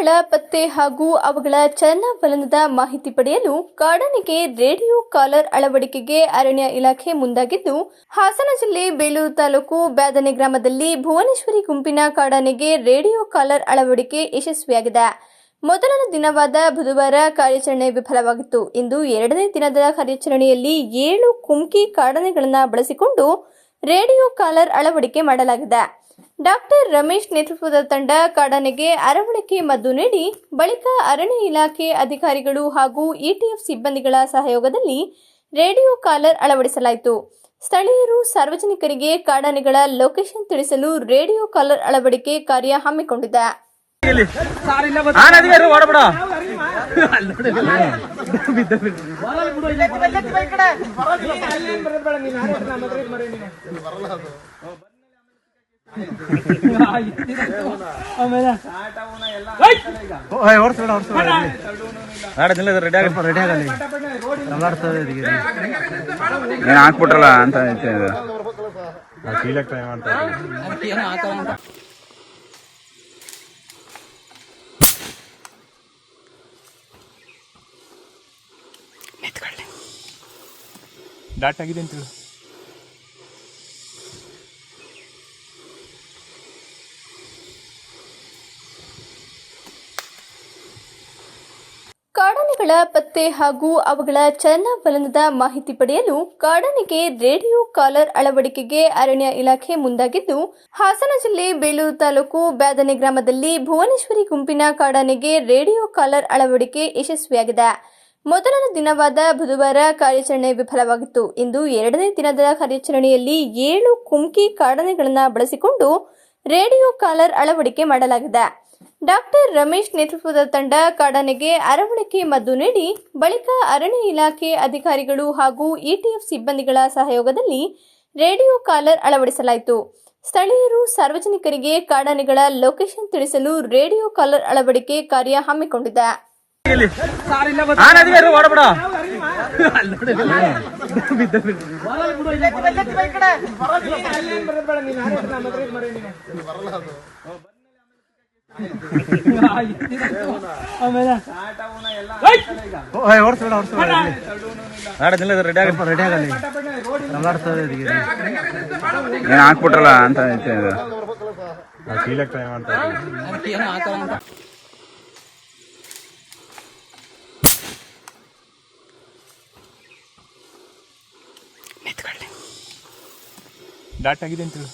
ಕಾಡಾನೆಗಳ ಪತ್ತೆ ಹಾಗೂ ಅವುಗಳ ಚಲನವಲನದ ಮಾಹಿತಿ ಪಡೆಯಲು ಕಾಡಾನೆಗೆ ರೇಡಿಯೋ ಕಾಲರ್ ಅಳವಡಿಕೆಗೆ ಅರಣ್ಯ ಇಲಾಖೆ ಮುಂದಾಗಿದ್ದು, ಹಾಸನ ಜಿಲ್ಲೆ ಬೇಲೂರು ತಾಲೂಕು ಬ್ಯಾದನೆ ಗ್ರಾಮದಲ್ಲಿ ಭುವನೇಶ್ವರಿ ಗುಂಪಿನ ಕಾಡಾನೆಗೆ ರೇಡಿಯೋ ಕಾಲರ್ ಅಳವಡಿಕೆ ಯಶಸ್ವಿಯಾಗಿದೆ. ಮೊದಲ ದಿನವಾದ ಬುಧವಾರ ಕಾರ್ಯಾಚರಣೆ ವಿಫಲವಾಗಿತ್ತು. ಇಂದು ಎರಡನೇ ದಿನದ ಕಾರ್ಯಾಚರಣೆಯಲ್ಲಿ ಏಳು ಕುಮ್ಕಿ ಕಾಡಾನೆಗಳನ್ನು ಬಳಸಿಕೊಂಡು ರೇಡಿಯೋ ಕಾಲರ್ ಅಳವಡಿಕೆ ಮಾಡಲಾಗಿದೆ. ಡಾಕ್ಟರ್ ರಮೇಶ್ ನೇತೃತ್ವದ ತಂಡ ಕಾಡಾನೆಗೆ ಅರವಳಿಕೆ ಮದ್ದು ನೀಡಿ ಬಳಿಕ ಅರಣ್ಯ ಇಲಾಖೆ ಅಧಿಕಾರಿಗಳು ಹಾಗೂ ಇಟಿಎಫ್ ಸಿಬ್ಬಂದಿಗಳ ಸಹಯೋಗದಲ್ಲಿ ರೇಡಿಯೋ ಕಾಲರ್ ಅಳವಡಿಸಲಾಯಿತು. ಸ್ಥಳೀಯರು ಸಾರ್ವಜನಿಕರಿಗೆ ಕಾಡಾನೆಗಳ ಲೊಕೇಶನ್ ತಿಳಿಸಲು ರೇಡಿಯೋ ಕಾಲರ್ ಅಳವಡಿಕೆ ಕಾರ್ಯ ಹಮ್ಮಿಕೊಂಡಿದೆ. ಹಾಕ್ಬಿಟ್ರಲ್ಲ ಅಂತ. ಡಾಟ್ ಆಗಿದೆ ಅಂತ ಹೇಳು ಪತ್ತೆ ಹಾಗೂ ಅವುಗಳ ಚಲನವಲನದ ಮಾಹಿತಿ ಪಡೆಯಲು ಕಾಡಾನೆಗೆ ರೇಡಿಯೋ ಕಾಲರ್ ಅಳವಡಿಕೆಗೆ ಅರಣ್ಯ ಇಲಾಖೆ ಮುಂದಾಗಿದ್ದು, ಹಾಸನ ಜಿಲ್ಲೆ ಬೇಲೂರು ತಾಲೂಕು ಬ್ಯಾದನೆ ಗ್ರಾಮದಲ್ಲಿ ಭುವನೇಶ್ವರಿ ಗುಂಪಿನ ಕಾಡಾನೆಗೆ ರೇಡಿಯೋ ಕಾಲರ್ ಅಳವಡಿಕೆ ಯಶಸ್ವಿಯಾಗಿದೆ. ಮೊದಲ ದಿನವಾದ ಬುಧವಾರ ಕಾರ್ಯಾಚರಣೆ ವಿಫಲವಾಗಿತ್ತು. ಇಂದು ಎರಡನೇ ದಿನದ ಕಾರ್ಯಾಚರಣೆಯಲ್ಲಿ ಏಳು ಕುಮ್ಕಿ ಕಾಡಾನೆಗಳನ್ನು ಬಳಸಿಕೊಂಡು ರೇಡಿಯೋ ಕಾಲರ್ ಅಳವಡಿಕೆ ಮಾಡಲಾಗಿದೆ. ಡಾಕ್ಟರ್ ರಮೇಶ್ ನೇತೃತ್ವದ ತಂಡ ಕಾಡಾನೆಗೆ ಅರವಳಿಕೆ ಮದ್ದು ನೀಡಿ ಬಳಿಕ ಅರಣ್ಯ ಇಲಾಖೆ ಅಧಿಕಾರಿಗಳು ಹಾಗೂ ಇಟಿಎಫ್ ಸಿಬ್ಬಂದಿಗಳ ಸಹಯೋಗದಲ್ಲಿ ರೇಡಿಯೋ ಕಾಲರ್ ಅಳವಡಿಸಲಾಯಿತು. ಸ್ಥಳೀಯರು ಸಾರ್ವಜನಿಕರಿಗೆ ಕಾಡಾನೆಗಳ ಲೊಕೇಶನ್ ತಿಳಿಸಲು ರೇಡಿಯೋ ಕಾಲರ್ ಅಳವಡಿಕೆ ಕಾರ್ಯ ಹಮ್ಮಿಕೊಂಡಿದೆ. ರೆಡಿ ಆಗ ರೆಡಿ ಆಗಲಿ ಏನು ಹಾಕ್ಬಿಟ್ರಲ್ಲ ಅಂತ ಐತೆ ಇದು. ಡಾಟ್ ಆಗಿದೆ ಅಂತ ಹೇಳು